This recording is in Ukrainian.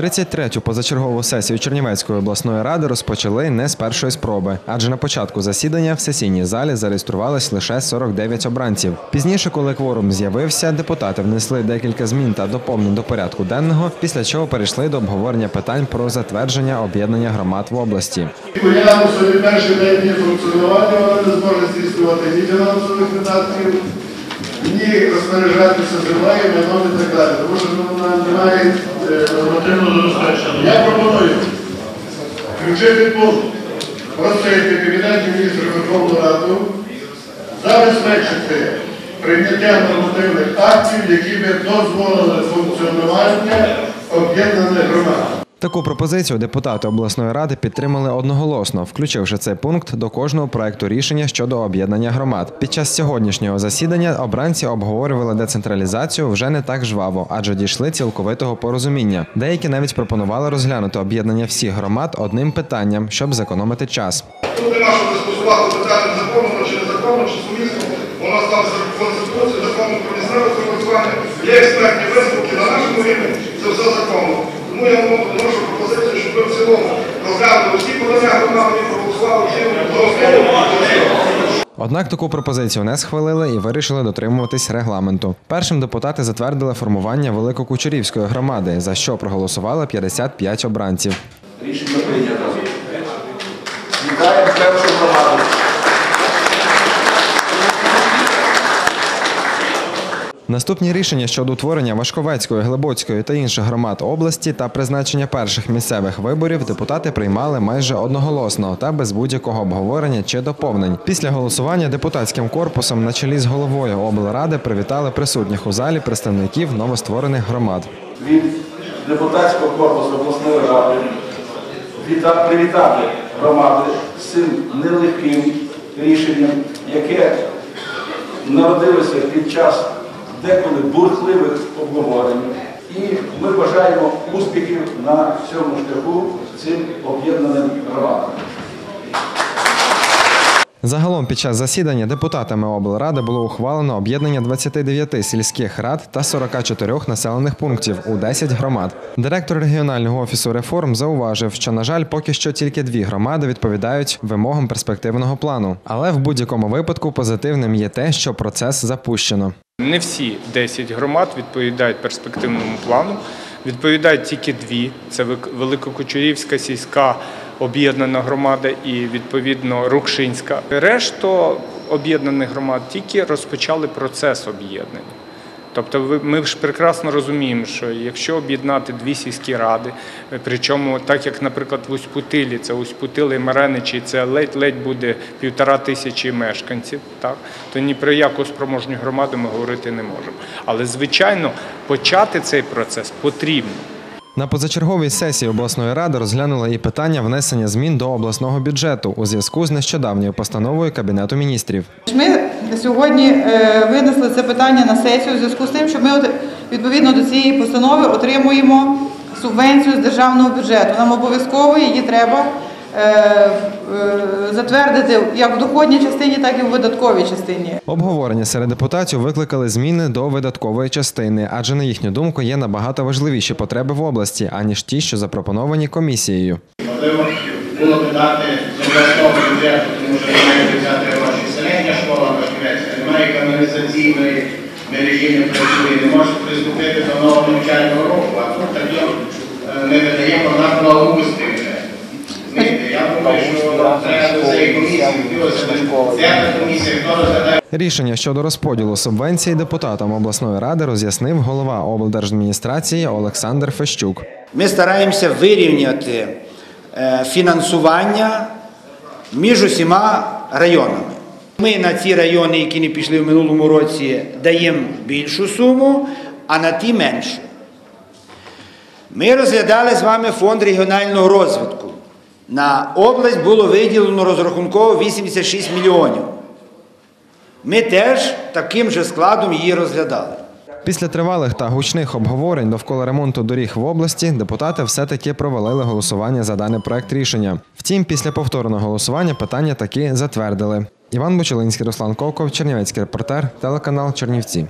33-ю позачергову сесію Чернівецької обласної ради розпочали не з першої спроби, адже на початку засідання в сесійній залі зареєструвалось лише 49 обранців. Пізніше, коли кворум з'явився, депутати внесли декілька змін та доповнень до порядку денного, після чого перейшли до обговорення питань про затвердження об'єднання громад в області. Порядку собі перший день дні функціонування вона не зможе здійснювати ні фінансових видатків, ні розпоряджатися землею, і так далі. Тому що вона немає е, нормативного забезпечення. Я пропоную включити пункт просити Кабінет міністрів Верховної Раду забезпечити прийняття нормативних актів, які би дозволили функціонування об'єднаних громад. Таку пропозицію депутати обласної ради підтримали одноголосно, включивши цей пункт до кожного проекту рішення щодо об'єднання громад. Під час сьогоднішнього засідання обранці обговорювали децентралізацію вже не так жваво, адже дійшли цілковитого порозуміння. Деякі навіть пропонували розглянути об'єднання всіх громад одним питанням, щоб зекономити час. Тут нема що дискусувати питання законно чи незаконно, чи сумісно. У нас там конституція, законом про місцеве самоврядування, є експертні висновки на нашому рівні, це все законно. Тому я вношу в цілому розглянули всі подання громади проголосували основу. Однак таку пропозицію не схвалили і вирішили дотримуватись регламенту. Першим депутати затвердили формування Великокучерівської громади, за що проголосували 55 обранців. Рішення прийнято. Наступні рішення щодо утворення Важковецької, Глибоцької та інших громад області та призначення перших місцевих виборів депутати приймали майже одноголосно та без будь-якого обговорення чи доповнень. Після голосування депутатським корпусом на чолі з головою облради привітали присутніх у залі представників новостворених громад. Від депутатського корпусу обласної ради віта- привітати громади з цим нелегким рішенням, яке народилося під час деколи бурхливих обговорень. І ми бажаємо успіхів на цьому шляху цим об'єднаним громадам. Загалом під час засідання депутатами облради було ухвалено об'єднання 29 сільських рад та 44 населених пунктів у 10 громад. Директор регіонального офісу реформ зауважив, що на жаль, поки що тільки дві громади відповідають вимогам перспективного плану. Але в будь-якому випадку позитивним є те, що процес запущено. Не всі 10 громад відповідають перспективному плану. Відповідають тільки дві: це Великокучурівська сільська об'єднана громада і відповідно Рукшинська. Решту об'єднаних громад тільки розпочали процес об'єднання. Тобто ми ж прекрасно розуміємо, що якщо об'єднати дві сільські ради, причому так як, наприклад, в Усть-Путилі, це Усть-Путили і Мареничі, це ледь-ледь буде півтора тисячі мешканців, так, то ні про яку спроможню громаду ми говорити не можемо. Але, звичайно, почати цей процес потрібно. На позачерговій сесії обласної ради розглянули і питання внесення змін до обласного бюджету у зв'язку з нещодавньою постановою Кабінету міністрів. Ми сьогодні е, винесли це питання на сесію у зв'язку з тим, що ми відповідно до цієї постанови отримуємо субвенцію з державного бюджету. Нам обов'язково її треба затвердити як в доходній частині, так і в видатковій частині. Обговорення серед депутатів викликали зміни до видаткової частини, адже на їхню думку є набагато важливіші потреби в області, аніж ті, що запропоновані комісією. Можливо, було б дати з обласного бюджету, тому що немає взяти гроші. Середня школа Башківецька, немає каналізаційної мережі, не працює, не може приступити до нового навчального року, а тут такі е, ми видаємо на благоустрій Рішення щодо розподілу субвенцій депутатам обласної ради роз'яснив голова облдержадміністрації Олександр Фещук. Ми стараємося вирівняти е, фінансування між усіма районами. Ми на ці райони, які не пішли в минулому році, даємо більшу суму, а на ті меншу. Ми розглядали з вами фонд регіонального розвитку. На область було виділено розрахунково 86 мільйонів. Ми теж таким же складом її розглядали. Після тривалих та гучних обговорень довкола ремонту доріг в області депутати все-таки провалили голосування за даний проект рішення. Втім, після повторного голосування питання таки затвердили. Іван Бучелинський, Руслан Ковков, Чернівецький репортер, телеканал Чернівці.